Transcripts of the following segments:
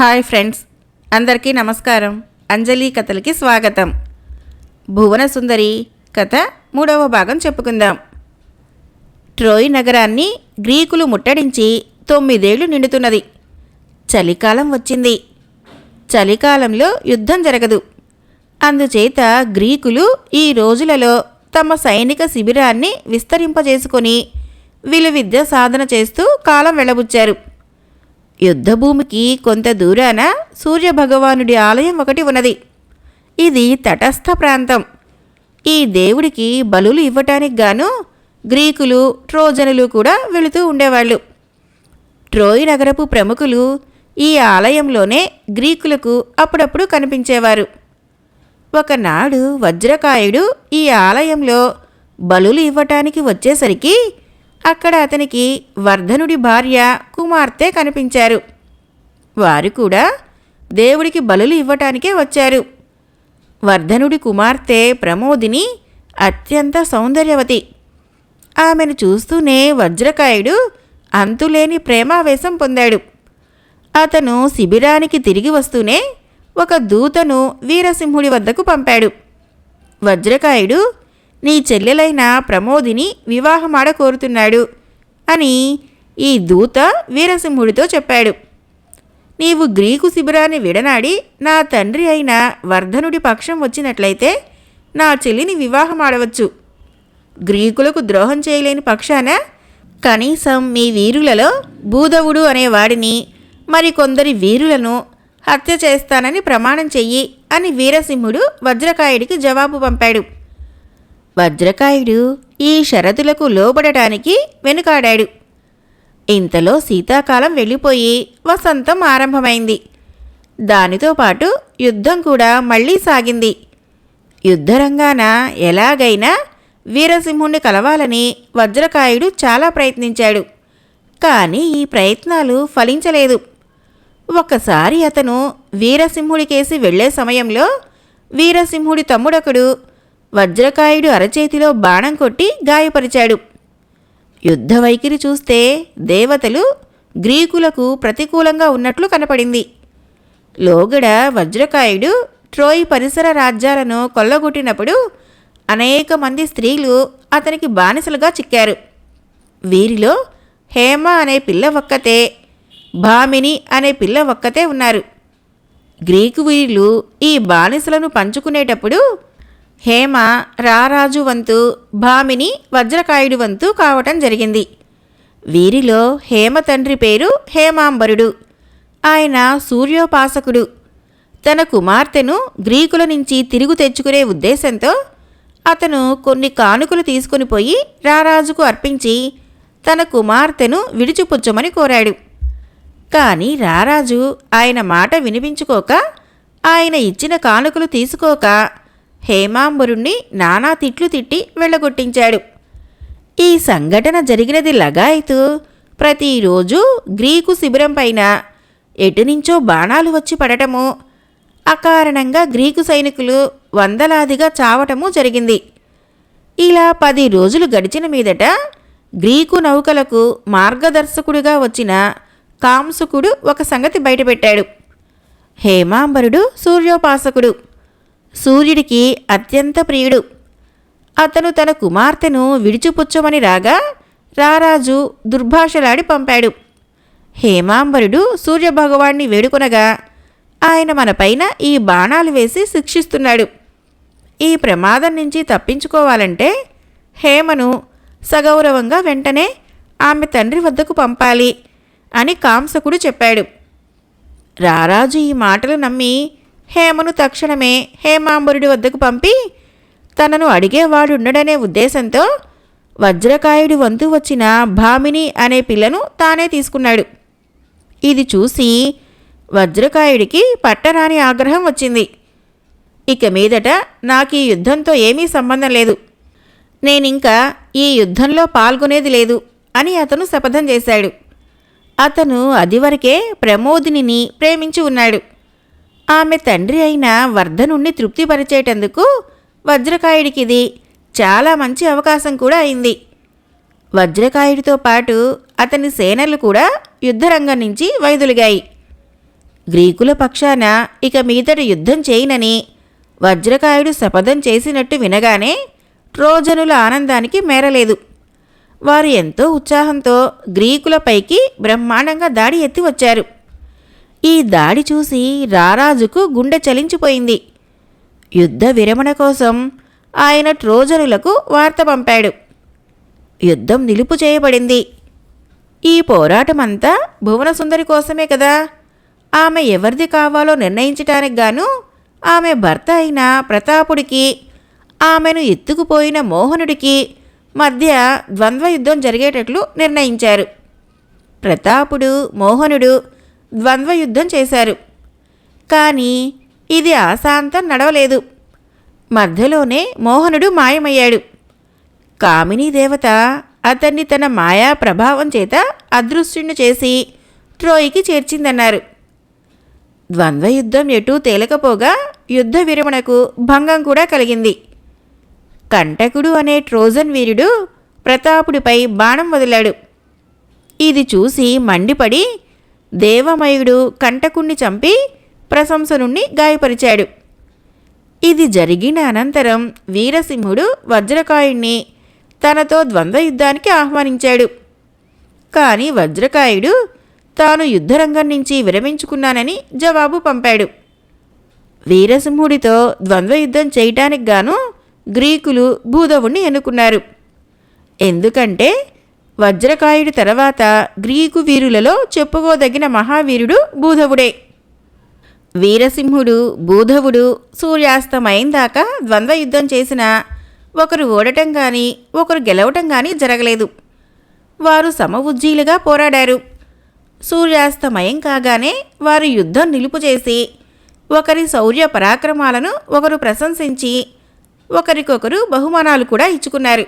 Hi friends అందరికీ నమస్కారం. అంజలి కథలకి స్వాగతం. భువన సుందరి కథ మూడవ భాగం చెప్పుకుందాం. ట్రోయ్ నగరాన్ని గ్రీకులు ముట్టడించి తొమ్మిదేళ్ళు నిండుతున్నది. చలికాలం వచ్చింది. చలికాలంలో యుద్ధం జరగదు. అందుచేత గ్రీకులు ఈ రోజులలో తమ సైనిక శిబిరాన్ని విస్తరింపజేసుకొని విలువిద్య సాధన చేస్తూ కాలం వెళ్ళబుచ్చారు యుద్ధభూమికి కొంత దూరాన సూర్యభగవానుడి ఆలయం ఒకటి ఉన్నది. ఇది తటస్థ ప్రాంతం. ఈ దేవుడికి బలులు ఇవ్వటానికి గాను గ్రీకులు ట్రోజనులు కూడా వెళుతూ ఉండేవాళ్ళు. ట్రోయ్ నగరపు ప్రముఖులు ఈ ఆలయంలోనే గ్రీకులకు అప్పుడప్పుడు కనిపించేవారు. ఒకనాడు వజ్రకాయుడు ఈ ఆలయంలో బలులు ఇవ్వటానికి వచ్చేసరికి అక్కడ అతనికి వర్ధనుడి భార్య కుమార్తె కనిపించారు. వారు కూడా దేవుడికి బలులు ఇవ్వటానికే వచ్చారు. వర్ధనుడి కుమార్తె ప్రమోదిని అత్యంత సౌందర్యవతి. ఆమెను చూస్తూనే వజ్రకాయుడు అంతులేని ప్రేమావేశం పొందాడు. అతను శిబిరానికి తిరిగి వస్తూనే ఒక దూతను వీరసింహుడి వద్దకు పంపాడు. వజ్రకాయుడు నీ చెల్లెలైన ప్రమోదిని వివాహమాడ కోరుతున్నాడు అని ఈ దూత వీరసింహుడితో చెప్పాడు. నీవు గ్రీకు శిబిరాన్ని విడనాడి నా తండ్రి అయిన వర్ధనుడి పక్షం వచ్చినట్లయితే నా చెల్లిని వివాహమాడవచ్చు. గ్రీకులకు ద్రోహం చేయలేని పక్షాన కనీసం మీ వీరులలో భూధవుడు అనేవాడిని మరికొందరి వీరులను హత్య చేస్తానని ప్రమాణం చెయ్యి అని వీరసింహుడు వజ్రకాయుడికి జవాబు పంపాడు. వజ్రకాయుడు ఈ షరతులకు లోబడటానికి వెనుకాడాడు. ఇంతలో శీతాకాలం వెళ్ళిపోయి వసంతం ఆరంభమైంది. దానితో పాటు యుద్ధం కూడా మళ్ళీ సాగింది. యుద్ధరంగాన ఎలాగైనా వీరసింహుణ్ణి కలవాలని వజ్రకాయుడు చాలా ప్రయత్నించాడు. కానీ ఈ ప్రయత్నాలు ఫలించలేదు. ఒకసారి అతను వీరసింహుడికేసి వెళ్ళే సమయంలో వీరసింహుడి తమ్ముడొకడు వజ్రకాయుడు అరచేతిలో బాణం కొట్టి గాయపరిచాడు. యుద్ధ వైఖరి చూస్తే దేవతలు గ్రీకులకు ప్రతికూలంగా ఉన్నట్లు కనపడింది. లోగడ వజ్రకాయుడు ట్రోయ్ పరిసర రాజ్యాలను కొల్లగొట్టినప్పుడు అనేక మంది స్త్రీలు అతనికి బానిసలుగా చిక్కారు. వీరిలో హేమ అనే పిల్ల ఒక్కతే భామిని అనే పిల్ల ఒక్కతే ఉన్నారు. గ్రీకు వీరులు ఈ బానిసలను పంచుకునేటప్పుడు హేమ రారాజు వంతు భామిని వజ్రకాయుడు వంతు కావటం జరిగింది. వీరిలో హేమ తండ్రి పేరు హేమాంబరుడు. ఆయన సూర్యోపాసకుడు. తన కుమార్తెను గ్రీకుల నుంచి తిరుగు తెచ్చుకునే ఉద్దేశంతో అతను కొన్ని కానుకలు తీసుకుని పోయి రారాజుకు అర్పించి తన కుమార్తెను విడిచిపుచ్చమని కోరాడు. కానీ రారాజు ఆయన మాట వినిపించుకోక ఆయన ఇచ్చిన కానుకలు తీసుకోక హేమాంబురుణ్ణి నానా తిట్లు తిట్టి వెళ్ళగొట్టించాడు. ఈ సంఘటన జరిగినది లగాయతు. ప్రతిరోజు గ్రీకు శిబిరం పైన ఎటునుంచో బాణాలు వచ్చి పడటము. అకారణంగా గ్రీకు సైనికులు వందలాదిగా చావటము జరిగింది. ఇలా పది రోజులు గడిచిన మీదట గ్రీకు నౌకలకు మార్గదర్శకుడిగా వచ్చిన కాంసుకుడు ఒక సంగతి బయటపెట్టాడు. హేమాంబరుడు సూర్యోపాసకుడు. సూర్యుడికి అత్యంత ప్రియుడు. అతను తన కుమార్తెను విడిచిపుచ్చమని రాగా రారాజు దుర్భాషలాడి పంపాడు. హేమాంబరుడు సూర్యభగవాణ్ణి వేడుకొనగా ఆయన మనపైన ఈ బాణాలు వేసి శిక్షిస్తున్నాడు. ఈ ప్రమాదం నుంచి తప్పించుకోవాలంటే హేమను సగౌరవంగా వెంటనే ఆమె తండ్రి వద్దకు పంపాలి అని కాంసకుడు చెప్పాడు. రారాజు ఈ మాటలు నమ్మి హేమను తక్షణమే హేమాంబరుడి వద్దకు పంపి తనను అడిగేవాడుండడనే ఉద్దేశంతో వజ్రకాయుడి వంతు వచ్చిన భామిని అనే పిల్లను తానే తీసుకున్నాడు. ఇది చూసి వజ్రకాయుడికి పట్టరాని ఆగ్రహం వచ్చింది. ఇక మీదట నాకు ఈ యుద్ధంతో ఏమీ సంబంధం లేదు. నేనింకా ఈ యుద్ధంలో పాల్గొనేది లేదు అని అతను శపథం చేశాడు. అతను అదివరకే ప్రమోదిని ప్రేమించి ఉన్నాడు. ఆమె తండ్రి అయిన వర్ధనుణ్ణి తృప్తిపరిచేటందుకు వజ్రకాయుడికిది చాలా మంచి అవకాశం కూడా అయింది. వజ్రకాయుడితో పాటు అతని సేనలు కూడా యుద్ధరంగం నుంచి వైదొలిగాయి. గ్రీకుల పక్షాన ఇక మీదట యుద్ధం చేయనని వజ్రకాయుడు శపథం చేసినట్టు వినగానే ట్రోజనుల ఆనందానికి మేరలేదు. వారు ఎంతో ఉత్సాహంతో గ్రీకులపైకి బ్రహ్మాండంగా దాడి ఎత్తి వచ్చారు. ఈ దాడి చూసి రారాజుకు గుండె చలించిపోయింది. యుద్ధ విరమణ కోసం ఆయన ట్రోజనులకు వార్త పంపాడు. యుద్ధం నిలుపు చేయబడింది. ఈ పోరాటమంతా భువనసుందరి కోసమే కదా. ఆమె ఎవరిది కావాలో నిర్ణయించటానికి గాను ఆమె భర్త అయిన ప్రతాపుడికి ఆమెను ఎత్తుకుపోయిన మోహనుడికి మధ్య ద్వంద్వ యుద్ధం జరిగేటట్లు నిర్ణయించారు. ప్రతాపుడు మోహనుడు ద్వంద్వ యుద్ధం చేశారు. కానీ ఇది ఆశాంతం నడవలేదు. మధ్యలోనే మోహనుడు మాయమయ్యాడు. కామినీ దేవత అతన్ని తన మాయా ప్రభావం చేత అదృశ్యుణ్ణి చేసి త్రోయికి చేర్చిందన్నారు. ద్వంద్వ యుద్ధం ఎటూ తేలకపోగా యుద్ధ విరమణకు భంగం కూడా కలిగింది. కంటకుడు అనే ట్రోజన్ వీరుడు ప్రతాపుడిపై బాణం వదిలాడు. ఇది చూసి మండిపడి దేవమయుడు కంటకుణ్ణి చంపి ప్రశంసనుణ్ణి గాయపరిచాడు. ఇది జరిగిన అనంతరం వీరసింహుడు వజ్రకాయుణ్ణి తనతో ద్వంద్వ యుద్ధానికి ఆహ్వానించాడు. కానీ వజ్రకాయుడు తాను యుద్ధరంగం నుంచి విరమించుకున్నానని జవాబు పంపాడు. వీరసింహుడితో ద్వంద్వ యుద్ధం చేయటానికి గాను గ్రీకులు భూధవుణ్ణి ఎన్నుకున్నారు. ఎందుకంటే వజ్రకాయుడి తర్వాత గ్రీకు వీరులలో చెప్పుకోదగిన మహావీరుడు భూధవుడే వీరసింహుడు భూధవుడు సూర్యాస్తమయం దాకా ద్వంద్వ యుద్ధం చేసిన ఒకరు ఓడటం కానీ ఒకరు గెలవటం కానీ జరగలేదు. వారు సమవుజ్జీలుగా పోరాడారు. సూర్యాస్తమయం కాగానే వారు యుద్ధం నిలుపు చేసి ఒకరి శౌర్య పరాక్రమాలను ఒకరు ప్రశంసించి ఒకరికొకరు బహుమానాలు కూడా ఇచ్చుకున్నారు.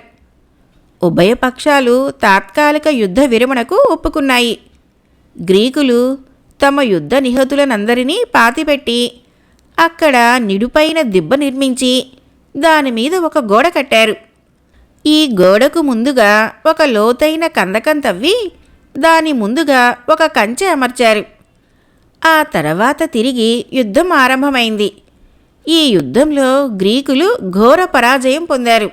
ఉభయ పక్షాలు తాత్కాలిక యుద్ధ విరమణకు ఒప్పుకున్నాయి. గ్రీకులు తమ యుద్ధ నిహతులనందరినీ పాతిపెట్టి అక్కడ నిడుపైన దిబ్బ నిర్మించి దానిమీద ఒక గోడ కట్టారు. ఈ గోడకు ముందుగా ఒక లోతైన కందకం తవ్వి దాని ముందుగా ఒక కంచె అమర్చారు. ఆ తర్వాత తిరిగి యుద్ధం ఆరంభమైంది. ఈ యుద్ధంలో గ్రీకులు ఘోర పరాజయం పొందారు.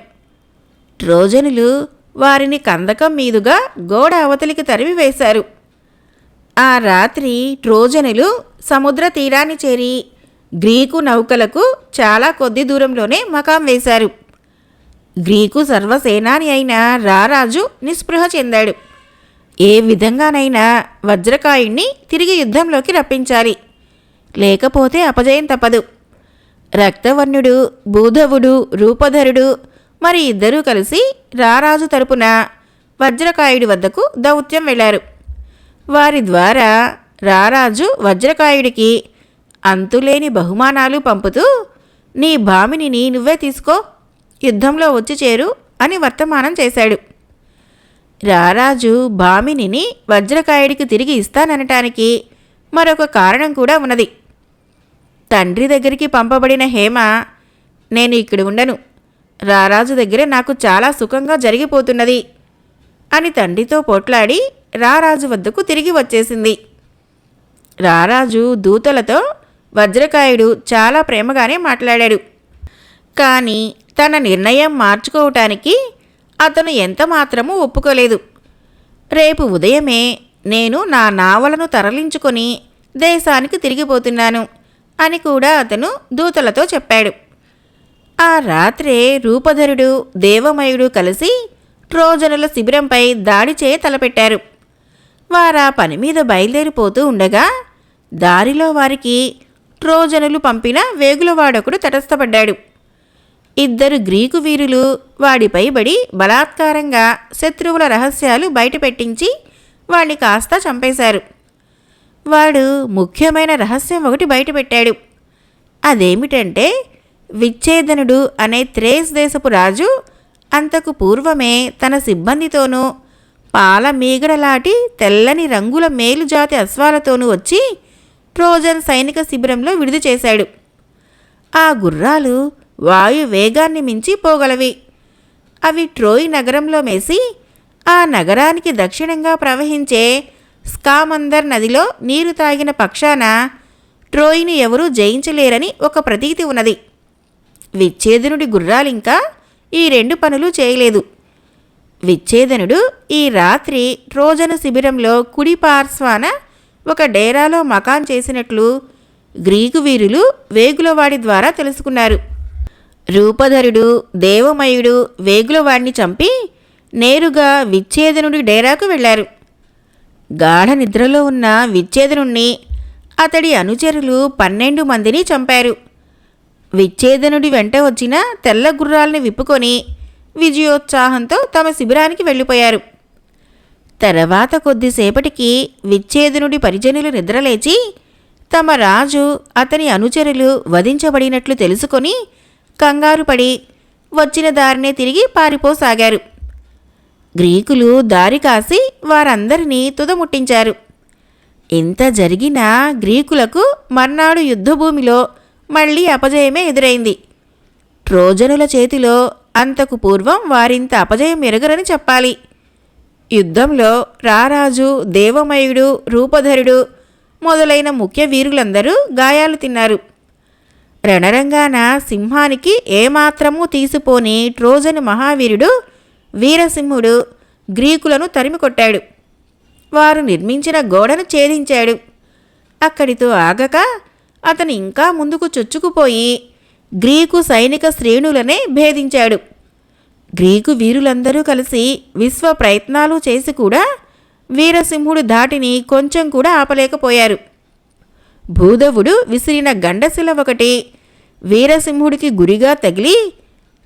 ట్రోజనులు వారిని కందకం మీదుగా గోడ అవతలికి తరిమివేశారు ఆ రాత్రి ట్రోజనులు సముద్ర తీరాన్ని చేరి గ్రీకు నౌకలకు చాలా కొద్ది దూరంలోనే మకాం వేశారు. గ్రీకు సర్వసేనాని అయిన రారాజు నిస్పృహ చెందాడు. ఏ విధంగానైనా వజ్రకాయుణ్ణి తిరిగి యుద్ధంలోకి రప్పించాలి. లేకపోతే అపజయం తప్పదు. రక్తవర్ణుడు భూధవుడు రూపధరుడు మరి ఇద్దరూ కలిసి రారాజు తరపున వజ్రకాయుడి వద్దకు దౌత్యం వెళ్ళారు. వారి ద్వారా రారాజు వజ్రకాయుడికి అంతులేని బహుమానాలు పంపుతూ నీ భామినిని నువ్వే తీసుకో యుద్ధంలో వచ్చి చేరు అని వర్తమానం చేశాడు. రారాజు భామినిని వజ్రకాయుడికి తిరిగి ఇస్తాననటానికి మరొక కారణం కూడా ఉన్నది. తండ్రి దగ్గరికి పంపబడిన హేమ నేను ఇక్కడ ఉండను రారాజు దగ్గరే నాకు చాలా సుఖంగా జరిగిపోతున్నది అని తండ్రితో పోట్లాడి రారాజు వద్దకు తిరిగి వచ్చేసింది. రారాజు దూతలతో వజ్రకాయుడు చాలా ప్రేమగానే మాట్లాడాడు. కానీ తన నిర్ణయం మార్చుకోవటానికి అతను ఎంత మాత్రమూ ఒప్పుకోలేదు. రేపు ఉదయమే నేను నా నావలను తరలించుకొని దేశానికి తిరిగిపోతున్నాను అని కూడా అతను దూతలతో చెప్పాడు. ఆ రాత్రే రూపధరుడు దేవమయుడు కలిసి ట్రోజనుల శిబిరంపై దాడి చేయ తలపెట్టారు. వారా పని మీద బయలుదేరిపోతూ ఉండగా దారిలో వారికి ట్రోజనులు పంపిన వేగులవాడొకడు తటస్థపడ్డాడు. ఇద్దరు గ్రీకు వీరులు వాడిపై బడి బలాత్కారంగా శత్రువుల రహస్యాలు బయటపెట్టించి వాణ్ణి కాస్త చంపేశారు. వాడు ముఖ్యమైన రహస్యం ఒకటి బయటపెట్టాడు అదేమిటంటే విచ్ఛేదనుడు అనే త్రేస్ దేశపు రాజు అంతకు పూర్వమే తన సిబ్బందితోనూ పాల మీగడలాటి తెల్లని రంగుల మేలుజాతి అశ్వాలతోనూ వచ్చి ట్రోజన్ సైనిక శిబిరంలో విడుదల చేశాడు. ఆ గుర్రాలు వాయు వేగాన్ని మించి పోగలవి. అవి ట్రోయ్ నగరంలో మేసి ఆ నగరానికి దక్షిణంగా ప్రవహించే స్కామందర్ నదిలో నీరు తాగిన పక్షాన ట్రోయ్ని ఎవరూ జయించలేరని ఒక ప్రతీతి ఉన్నది. విచ్ఛేదనుడి గుర్రాలింకా ఈ రెండు పనులు చేయలేదు. విచ్ఛేదనుడు ఈ రాత్రి ట్రోజను శిబిరంలో కుడి పార్శ్వాన ఒక డేరాలో మకాన్ చేసినట్లు గ్రీకు వీరులు వేగులవాడి ద్వారా తెలుసుకున్నారు. రూపధరుడు దేవమయుడు వేగులవాడిని చంపి నేరుగా విచ్ఛేదనుడి డేరాకు వెళ్ళారు. గాఢ నిద్రలో ఉన్న విచ్ఛేదనుణ్ణి అతడి అనుచరులు పన్నెండు మందిని చంపారు. విచ్ఛేదనుడి వెంట వచ్చిన తెల్ల గుర్రాల్ని విప్పుకొని విజయోత్సాహంతో తమ శిబిరానికి వెళ్ళిపోయారు. తర్వాత కొద్దిసేపటికి విచ్ఛేదనుడి పరిజనులు నిద్రలేచి తమ రాజు అతని అనుచరులు వధించబడినట్లు తెలుసుకొని కంగారుపడి వచ్చిన దారినే తిరిగి పారిపోసాగారు. గ్రీకులు దారి కాసి వారందరినీ తుదముట్టించారు. ఇంత జరిగినా గ్రీకులకు మర్నాడు యుద్ధభూమిలో మళ్ళీ అపజయమే ఎదురైంది. ట్రోజనుల చేతిలో అంతకు పూర్వం వారింత అపజయం ఎరగరని చెప్పాలి. యుద్ధంలో రారాజు దేవమయుడు రూపధరుడు మొదలైన ముఖ్య వీరులందరూ గాయాలు తిన్నారు. రణరంగాన సింహానికి ఏమాత్రమూ తీసిపోని ట్రోజను మహావీరుడు వీరసింహుడు గ్రీకులను తరిమికొట్టాడు వారు నిర్మించిన గోడను ఛేదించాడు. అక్కడితో ఆగక అతను ఇంకా ముందుకు చొచ్చుకుపోయి గ్రీకు సైనిక శ్రేణులనే భేదించాడు. గ్రీకు వీరులందరూ కలిసి విశ్వ ప్రయత్నాలు చేసి కూడా వీరసింహుడు దాటిని కొంచెం కూడా ఆపలేకపోయారు. భూధవుడు విసిరిన గండశిల ఒకటి వీరసింహుడికి గురిగా తగిలి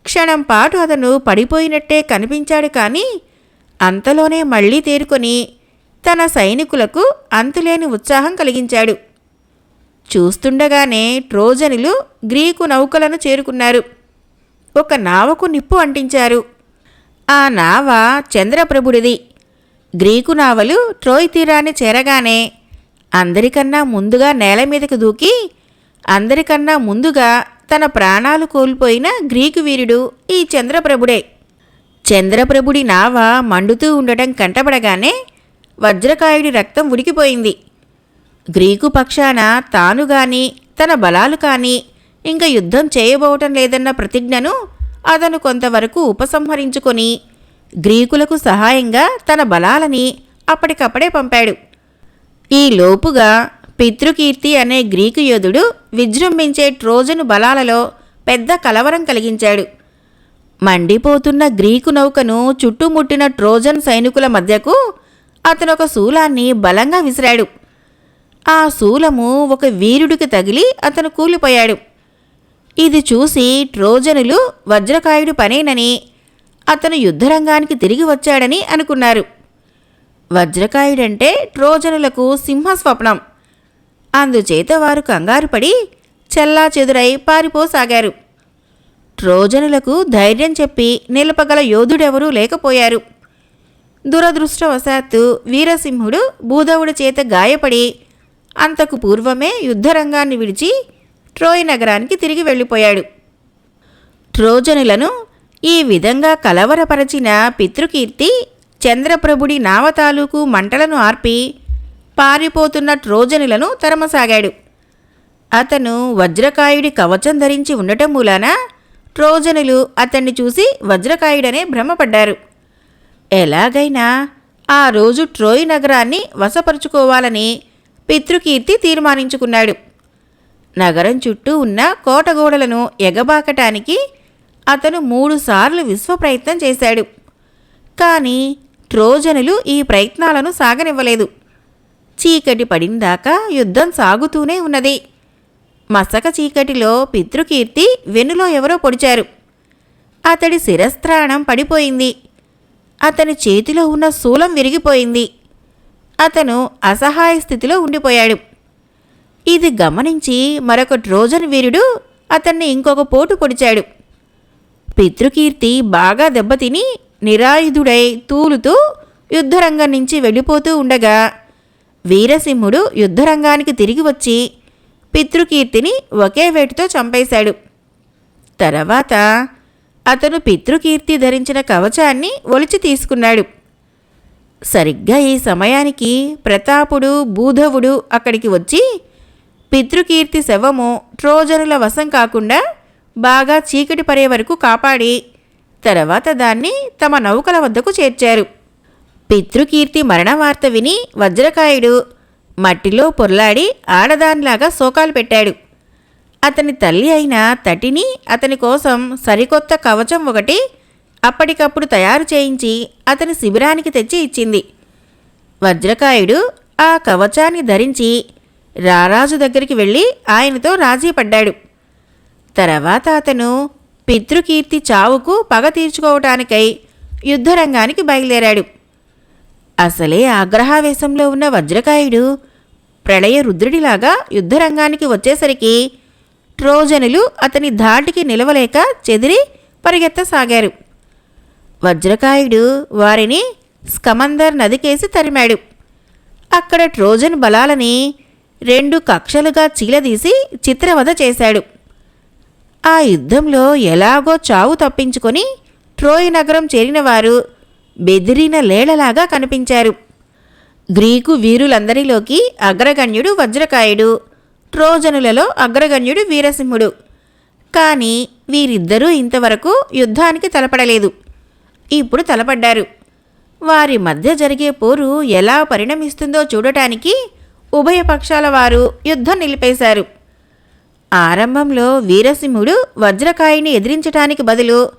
క్షణం పాటు అతను పడిపోయినట్టే కనిపించాడు కానీ అంతలోనే మళ్ళీ తేరుకొని తన సైనికులకు అంతులేని ఉత్సాహం కలిగించాడు. చూస్తుండగానే ట్రోజనులు గ్రీకు నౌకలను చేరుకున్నారు. ఒక నావకు నిప్పు అంటించారు. ఆ నావ చంద్రప్రభుడిది. గ్రీకు నావలు ట్రోయ్ తీరాన్ని చేరగానే అందరికన్నా ముందుగా నేల మీదకు దూకి అందరికన్నా ముందుగా తన ప్రాణాలు కోల్పోయిన గ్రీకు వీరుడు ఈ చంద్రప్రభుడే. చంద్రప్రభుడి నావ మండుతూ ఉండటం కంటపడగానే వజ్రకాయుడి రక్తం ఉడికిపోయింది. గ్రీకు పక్షాన తాను గాని తన బలాలు కానీ ఇంకా యుద్ధం చేయబోవటం లేదన్న ప్రతిజ్ఞను అతను కొంతవరకు ఉపసంహరించుకొని గ్రీకులకు సహాయంగా తన బలాలని అప్పటికప్పుడే పంపాడు. ఈ లోపుగా పితృకీర్తి అనే గ్రీకు యోధుడు విజృంభించే ట్రోజను బలాలలో పెద్ద కలవరం కలిగించాడు. మండిపోతున్న గ్రీకు నౌకను చుట్టుముట్టిన ట్రోజన్ సైనికుల మధ్యకు అతనొక శూలాన్ని బలంగా విసిరాడు. ఆ శూలము ఒక వీరుడికి తగిలి అతను కూలిపోయాడు. ఇది చూసి ట్రోజనులు వజ్రకాయుడు పనేనని అతను యుద్ధరంగానికి తిరిగి వచ్చాడని అనుకున్నారు. వజ్రకాయుడంటే ట్రోజనులకు సింహస్వప్నం. అందుచేత వారు కంగారుపడి చెల్లా చెదురై పారిపోసాగారు. ట్రోజనులకు ధైర్యం చెప్పి నిలపగల యోధుడెవరూ లేకపోయారు. దురదృష్టవశాత్తు వీరసింహుడు భూధవుడి చేత గాయపడి అంతకు పూర్వమే యుద్ధరంగాన్ని విడిచి ట్రోయ్ నగరానికి తిరిగి వెళ్ళిపోయాడు. ట్రోజనులను ఈ విధంగా కలవరపరచిన పితృకీర్తి చంద్రప్రభుడి నావ తాలూకు మంటలను ఆర్పి పారిపోతున్న ట్రోజనులను తరమసాగాడు. అతను వజ్రకాయుడి కవచం ధరించి ఉండటం మూలాన ట్రోజనులు అతన్ని చూసి వజ్రకాయుడనే భ్రమపడ్డారు. ఎలాగైనా ఆ రోజు ట్రోయ్ నగరాన్ని వశపరుచుకోవాలని పితృకీర్తి తీర్మానించుకున్నాడు. నగరం చుట్టూ ఉన్న కోటగోడలను ఎగబాకటానికి అతను మూడుసార్లు విశ్వప్రయత్నం చేశాడు. కానీ ట్రోజనులు ఈ ప్రయత్నాలను సాగనివ్వలేదు. చీకటి పడిందాకా యుద్ధం సాగుతూనే ఉన్నది. మసక చీకటిలో పితృకీర్తి వెన్నులో ఎవరో పొడిచారు. అతడి శిరస్త్రాణం పడిపోయింది. అతని చేతిలో ఉన్న శూలం విరిగిపోయింది. అతను అసహాయ స్థితిలో ఉండిపోయాడు. ఇది గమనించి మరొక ట్రోజన్ వీరుడు అతన్ని ఇంకొక పోటు పొడిచాడు. పితృకీర్తి బాగా దెబ్బతిని నిరాయుధుడై తూలుతూ యుద్ధరంగం నుంచి వెళ్ళిపోతూ ఉండగా వీరసింహుడు యుద్ధరంగానికి తిరిగి వచ్చి పితృకీర్తిని ఒకే వేటుతో చంపేశాడు. తర్వాత అతను పితృకీర్తి ధరించిన కవచాన్ని ఒలిచి తీసుకున్నాడు. సరిగ్గా ఈ సమయానికి ప్రతాపుడు భూధవుడు అక్కడికి వచ్చి పితృకీర్తి శవము ట్రోజనుల వశం కాకుండా బాగా చీకటి పడే వరకు కాపాడి తర్వాత దాన్ని తమ నౌకల వద్దకు చేర్చారు. పితృకీర్తి మరణ వార్త విని వజ్రకాయుడు మట్టిలో పొర్లాడి ఆడదానిలాగా శోకాలు పెట్టాడు. అతని తల్లి అయిన తటిని అతని కోసం సరికొత్త కవచం ఒకటి అప్పటికప్పుడు తయారు చేయించి అతని శిబిరానికి తెచ్చి ఇచ్చింది. వజ్రకాయుడు ఆ కవచాన్ని ధరించి రారాజు దగ్గరికి వెళ్ళి ఆయనతో రాజీ పడ్డాడు. తర్వాత అతను పితృకీర్తి చావుకు పగ తీర్చుకోవటానికై యుద్ధరంగానికి బయలుదేరాడు. అసలే ఆగ్రహావేశంలో ఉన్న వజ్రకాయుడు ప్రళయ రుద్రుడిలాగా యుద్ధరంగానికి వచ్చేసరికి ట్రోజనులు అతని ధాటికి నిలవలేక చెదిరి పరిగెత్తసాగారు. వజ్రకాయుడు వారిని స్కమందర్ నదికేసి తరిమాడు. అక్కడ ట్రోజన్ బలాలని రెండు కక్షలుగా చీలదీసి చిత్రవధ చేశాడు. ఆ యుద్ధంలో ఎలాగో చావు తప్పించుకొని ట్రోయ్ నగరం చేరినవారు బెదిరిన లేళలాగా కనిపించారు. గ్రీకు వీరులందరిలోకి అగ్రగణ్యుడు వజ్రకాయుడు ట్రోజనులలో అగ్రగణ్యుడు వీరసింహుడు. కానీ వీరిద్దరూ ఇంతవరకు యుద్ధానికి తలపడలేదు. ఇప్పుడు తలపడ్డారు. వారి మధ్య జరిగే పోరు ఎలా పరిణమిస్తుందో చూడటానికి ఉభయ పక్షాల వారు యుద్ధం నిలిపేశారు. ఆరంభంలో వీరసింహుడు వజ్రకాయుని ఎదిరించటానికి బదులు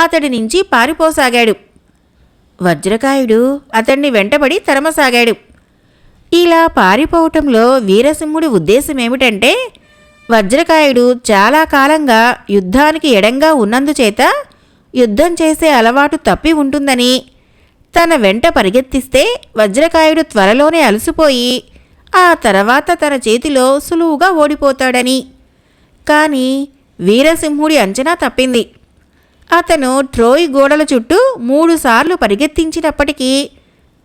అతడి నుంచి పారిపోసాగాడు. వజ్రకాయుడు అతన్ని వెంటబడి తరమసాగాడు. ఇలా పారిపోవటంలో వీరసింహుడి ఉద్దేశం ఏమిటంటే వజ్రకాయుడు చాలా కాలంగా యుద్ధానికి ఎడంగా ఉన్నందుచేత యుద్ధం చేసే అలవాటు తప్పి ఉంటుందని. తన వెంట పరిగెత్తిస్తే వజ్రకాయుడు త్వరలోనే అలసిపోయి ఆ తర్వాత తన చేతిలో సులువుగా ఓడిపోతాడని. కానీ వీరసింహుడి అంచనా తప్పింది. అతను ట్రోయ్ గోడల చుట్టూ మూడుసార్లు పరిగెత్తించినప్పటికీ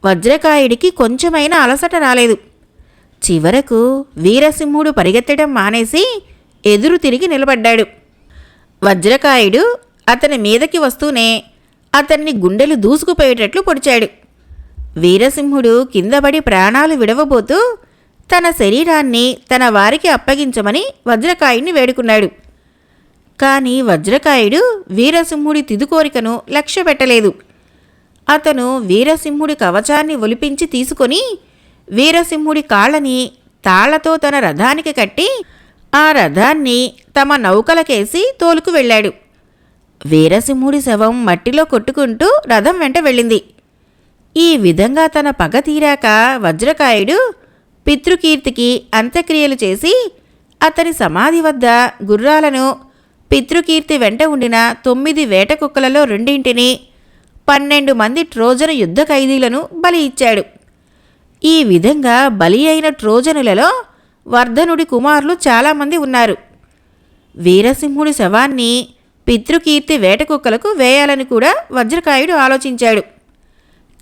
వజ్రకాయుడికి కొంచెమైనా అలసట రాలేదు. చివరకు వీరసింహుడు పరిగెత్తడం మానేసి ఎదురు తిరిగి నిలబడ్డాడు. వజ్రకాయుడు అతని మీదకి వస్తూనే అతన్ని గుండెలు దూసుకుపోయేటట్లు పొడిచాడు. వీరసింహుడు కిందపడి ప్రాణాలు విడవబోతూ తన శరీరాన్ని తన వారికి అప్పగించమని వజ్రకాయుడిని వేడుకున్నాడు. కానీ వజ్రకాయుడు వీరసింహుడి తిదుకోరికను లక్ష్యపెట్టలేదు. అతను వీరసింహుడి కవచాన్ని ఒలిపించి తీసుకొని వీరసింహుడి కాళ్ళని తాళ్ళతో తన రథానికి కట్టి ఆ రథాన్ని తమ నౌకలకేసి తోలుకు వెళ్ళాడు. వీరసింహుడి శవం మట్టిలో కొట్టుకుంటూ రథం వెంట వెళ్ళింది. ఈ విధంగా తన పగ తీరాక వజ్రకాయుడు పితృకీర్తికి అంత్యక్రియలు చేసి అతని సమాధి వద్ద గుర్రాలను పితృకీర్తి వెంట ఉండిన తొమ్మిది వేట కుక్కలలో రెండింటిని పన్నెండు మంది ట్రోజను యుద్ధ ఖైదీలను బలి ఇచ్చాడు. ఈ విధంగా బలి అయిన ట్రోజనులలో వర్ధనుడి కుమారులు చాలామంది ఉన్నారు. వీరసింహుడి శవాన్ని పితృకీర్తి వేటకుక్కలకు వేయాలని కూడా వజ్రకాయుడు ఆలోచించాడు.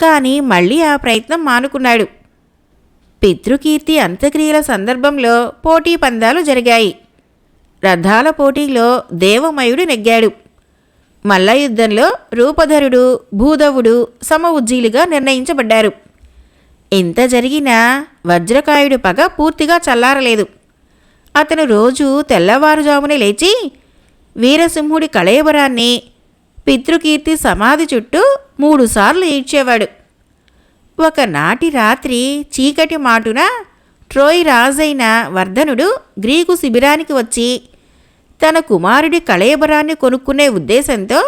కానీ మళ్ళీ ఆ ప్రయత్నం మానుకున్నాడు. పితృకీర్తి అంత్యక్రియల సందర్భంలో పోటీ పందాలు జరిగాయి. రథాల పోటీలో దేవమయుడు నెగ్గాడు. మల్లయుద్ధంలో రూపధరుడు భూధవుడు సమ ఉజ్జీలుగా నిర్ణయించబడ్డారు. ఇంత జరిగినా వజ్రకాయుడు పగ పూర్తిగా చల్లారలేదు. అతను రోజు తెల్లవారుజామునే లేచి వీరసింహుడి కళేబరాన్ని పితృకీర్తి సమాధి చుట్టూ మూడుసార్లు ఈడ్చేవాడు. ఒకనాటి రాత్రి చీకటి మాటున ట్రోయ్ రాజైన వర్ధనుడు గ్రీకు శిబిరానికి వచ్చి తన కుమారుడి కళేబరాన్ని కొనుక్కునే ఉద్దేశంతో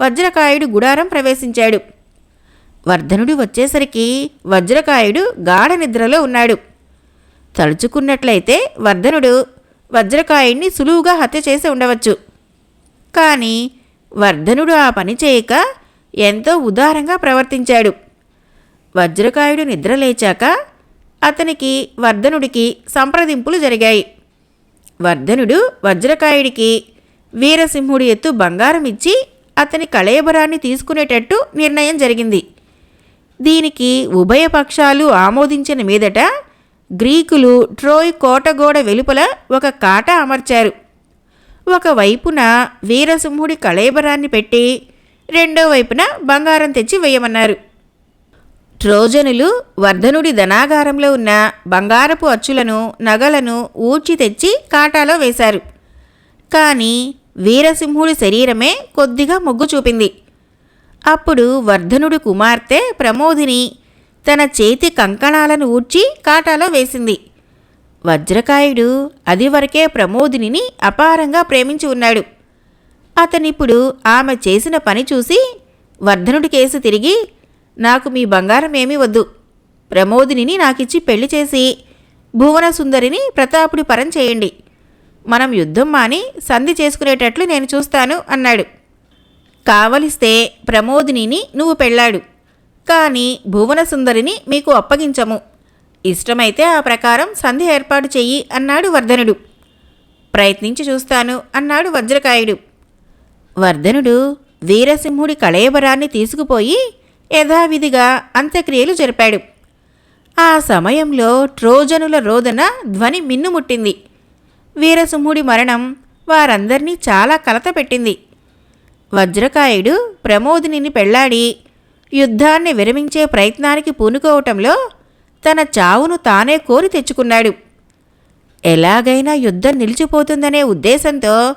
వజ్రకాయుడు గుడారం ప్రవేశించాడు. వర్ధనుడు వచ్చేసరికి వజ్రకాయుడు గాఢ నిద్రలో ఉన్నాడు. తలుచుకున్నట్లయితే వర్ధనుడు వజ్రకాయుడిని సులువుగా హత్య చేసి ఉండవచ్చు. కానీ వర్ధనుడు ఆ పని చేయక ఎంతో ఉదారంగా ప్రవర్తించాడు. వజ్రకాయుడు నిద్రలేచాక అతనికి వర్ధనుడికి సంప్రదింపులు జరిగాయి. వర్ధనుడు వజ్రకాయుడికి వీరసింహుడి ఎత్తు బంగారం ఇచ్చి అతని కళేబరాన్ని తీసుకునేటట్టు నిర్ణయం జరిగింది. దీనికి ఉభయ పక్షాలు ఆమోదించిన మీదట గ్రీకులు ట్రోయ్ కోటగోడ వెలుపల ఒక కాట అమర్చారు. ఒకవైపున వీరసింహుడి కళేబరాన్ని పెట్టి రెండో వైపున బంగారం తెచ్చి వేయమన్నారు. ట్రోజనులు వర్ధనుడి ధనాగారంలో ఉన్న బంగారపు అచ్చులను నగలను ఊడ్చి తెచ్చి కాటాలో వేశారు. కానీ వీరసింహుడి శరీరమే కొద్దిగా మొగ్గు చూపింది. అప్పుడు వర్ధనుడి కుమార్తె ప్రమోదిని తన చేతి కంకణాలను ఊడ్చి కాటాలో వేసింది. వజ్రకాయుడు అది వరకే ప్రమోదిని అపారంగా ప్రేమించి ఉన్నాడు. అతనిప్పుడు ఆమె చేసిన పని చూసి వర్ధనుడి కేసు తిరిగి నాకు మీ బంగారం ఏమీ వద్దు. ప్రమోదిని నాకిచ్చి పెళ్ళి చేసి భువన సుందరిని ప్రతాపుడి పరం చేయండి. మనం యుద్ధం మాని సంధి చేసుకునేటట్లు నేను చూస్తాను అన్నాడు. కావలిస్తే ప్రమోదినిని నువ్వు పెళ్ళాడు. కానీ భువన సుందరిని మీకు అప్పగించము. ఇష్టమైతే ఆ ప్రకారం సంధి ఏర్పాటు చెయ్యి అన్నాడు వర్ధనుడు. ప్రయత్నించి చూస్తాను అన్నాడు వజ్రకాయుడు. వర్ధనుడు వీరసింహుడి కళయబరాన్ని తీసుకుపోయి యథావిధిగా అంత్యక్రియలు జరిపాడు. ఆ సమయంలో ట్రోజనుల రోదన ధ్వని మిన్నుముట్టింది. వీరసింహుడి మరణం వారందరినీ చాలా కలతపెట్టింది వజ్రకాయుడు ప్రమోదినిని పెళ్ళాడి యుద్ధాన్ని విరమించే ప్రయత్నానికి పూనుకోవటంలో తన చావును తానే కోరి తెచ్చుకున్నాడు. ఎలాగైనా యుద్ధం నిలిచిపోతుందనే ఉద్దేశంతో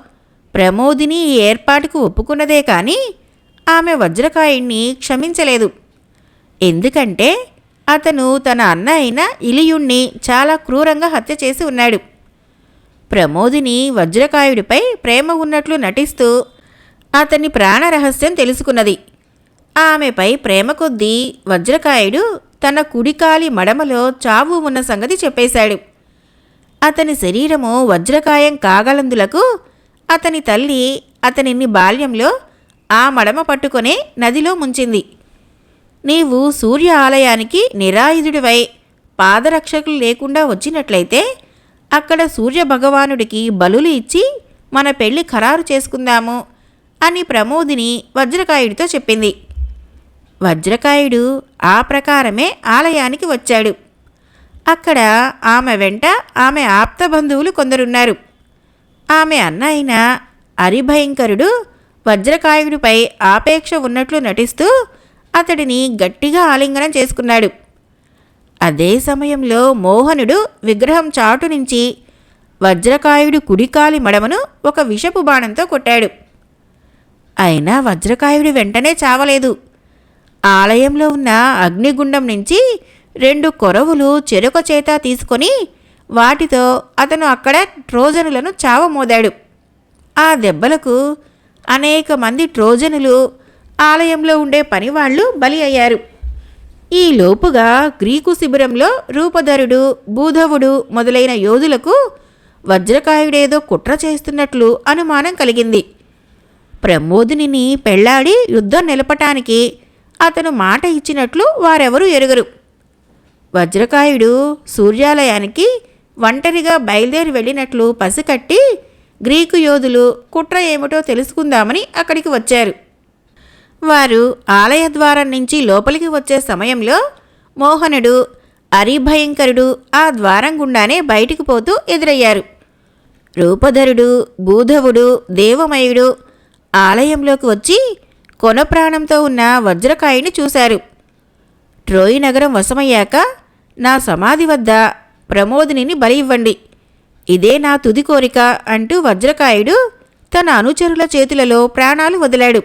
ప్రమోదిని ఈ ఏర్పాటుకు ఒప్పుకున్నదే కానీ ఆమె వజ్రకాయుణ్ణి క్షమించలేదు. ఎందుకంటే అతను తన అన్న అయిన ఇలియుణ్ణి చాలా క్రూరంగా హత్య చేసి ఉన్నాడు. ప్రమోదిని వజ్రకాయుడిపై ప్రేమ ఉన్నట్లు నటిస్తూ అతని ప్రాణరహస్యం తెలుసుకున్నది. ఆమెపై ప్రేమ కొద్దీ వజ్రకాయుడు తన కుడికాలి మడమలో చావు ఉన్న సంగతి చెప్పేశాడు. అతని శరీరము వజ్రకాయం కాగలందులకు అతని తల్లి అతనిని బాల్యంలో ఆ మడమ పట్టుకునే నదిలో ముంచింది. నీవు సూర్య ఆలయానికి నిరాయుధుడివై పాదరక్షకులు లేకుండా వచ్చినట్లయితే అక్కడ సూర్య భగవానుడికి బలులు ఇచ్చి మన పెళ్ళి ఖరారు చేసుకుందాము అని ప్రమోదిని వజ్రకాయుడితో చెప్పింది. వజ్రకాయుడు ఆ ప్రకారమే ఆలయానికి వచ్చాడు. అక్కడ ఆమె వెంట ఆమె ఆప్త బంధువులు కొందరున్నారు. ఆమె అన్న అరిభయంకరుడు వజ్రకాయుడిపై ఆపేక్ష ఉన్నట్లు నటిస్తూ అతడిని గట్టిగా ఆలింగనం చేసుకున్నాడు. అదే సమయంలో మోహనుడు విగ్రహం చాటు నుంచి వజ్రకాయుడు కుడికాలి మడమను ఒక విషపు బాణంతో కొట్టాడు. అయినా వజ్రకాయుడు వెంటనే చావలేదు. ఆలయంలో ఉన్న అగ్నిగుండం నుంచి రెండు కొరవులు చెరుక చేత తీసుకొని వాటితో అతను అక్కడ ట్రోజనులను చావమోదాడు. ఆ దెబ్బలకు అనేక మంది ట్రోజనులు ఆలయంలో ఉండే పనివాళ్ళు బలి అయ్యారు. ఈ లోపుగా గ్రీకు శిబిరంలో రూపధరుడు భూధవుడు మొదలైన యోధులకు వజ్రకాయుడేదో కుట్ర చేస్తున్నట్లు అనుమానం కలిగింది. ప్రమోదిని పెళ్ళాడి యుద్ధం నిలపటానికి అతను మాట ఇచ్చినట్లు వారెవరూ ఎరుగరు. వజ్రకాయుడు సూర్యాలయానికి ఒంటరిగా బయలుదేరి వెళ్ళినట్లు పసికట్టి గ్రీకు యోధులు కుట్ర ఏమిటో తెలుసుకుందామని అక్కడికి వచ్చారు. వారు ఆలయ ద్వారం నుంచి లోపలికి వచ్చే సమయంలో మోహనుడు అరిభయంకరుడు ఆ ద్వారం గుండానే బయటికి పోతూ ఎదురయ్యారు. రూపధరుడు భూధవుడు దేవమయుడు ఆలయంలోకి వచ్చి కొన ప్రాణంతో ఉన్న వజ్రకాయని చూశారు. ట్రోయి నగరం వశమయ్యాక నా సమాధి వద్ద ప్రమోదిని బలి ఇవ్వండి. ఇదే నా తుది కోరిక అంటూ వజ్రకాయుడు తన అనుచరుల చేతులలో ప్రాణాలు వదిలాడు.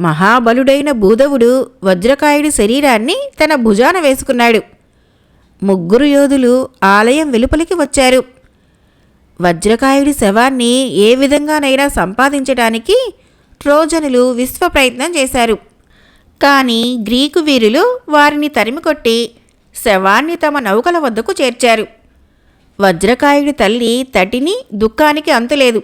మహాబలుడైన భూధవుడు వజ్రకాయుడి శరీరాన్ని తన భుజాన వేసుకున్నాడు. ముగ్గురు యోధులు ఆలయం వెలుపలికి వచ్చారు. వజ్రకాయుడి శవాన్ని ఏ విధంగానైనా సంపాదించడానికి ట్రోజనులు విశ్వ ప్రయత్నం చేశారు. కానీ గ్రీకు వీరులు వారిని తరిమికొట్టి శవాన్ని తమ నౌకల వద్దకు చేర్చారు. వజ్రకాయుడి తల్లి తటిని దుఃఖానికి అంతులేదు.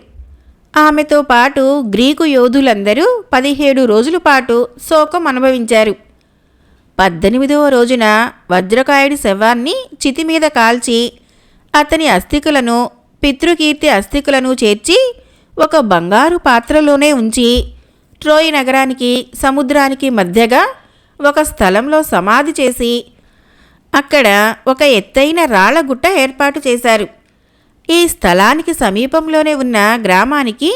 ఆమెతో పాటు గ్రీకు యోధులందరూ పదిహేడు రోజుల పాటు శోకం అనుభవించారు. పద్దెనిమిదవ రోజున వజ్రకాయుడి శవాన్ని చితి మీద కాల్చి అతని అస్థికులను పితృకీర్తి అస్థికులను చేర్చి ఒక బంగారు పాత్రలోనే ఉంచి ట్రోయ్ నగరానికి సముద్రానికి మధ్యగా ఒక స్థలంలో సమాధి చేసి అక్కడ ఒక ఎత్తైన రాళ్ళగుట్ట ఏర్పాటు చేశారు. ఈ స్థలానికి సమీపంలోనే ఉన్న గ్రామానికి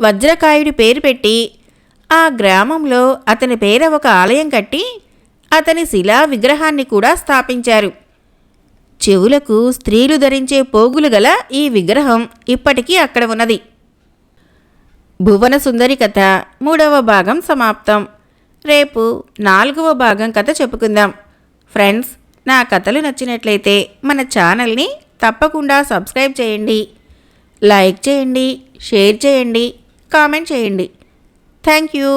వజ్రకాయుడి పేరు పెట్టి ఆ గ్రామంలో అతని పేర ఒక ఆలయం కట్టి అతని శిలా విగ్రహాన్ని కూడా స్థాపించారు. చెవులకు స్త్రీలు ధరించే పోగులు గల ఈ విగ్రహం ఇప్పటికీ అక్కడ ఉన్నది. భువన సుందరి కథ మూడవ భాగం సమాప్తం. రేపు నాలుగవ భాగం కథ చెప్పుకుందాం. ఫ్రెండ్స్ నా కథలు నచ్చినట్లయితే మన ఛానల్ని తప్పకుండా సబ్స్క్రైబ్ చేయండి. లైక్ చేయండి షేర్ చేయండి కామెంట్ చేయండి. Thank you.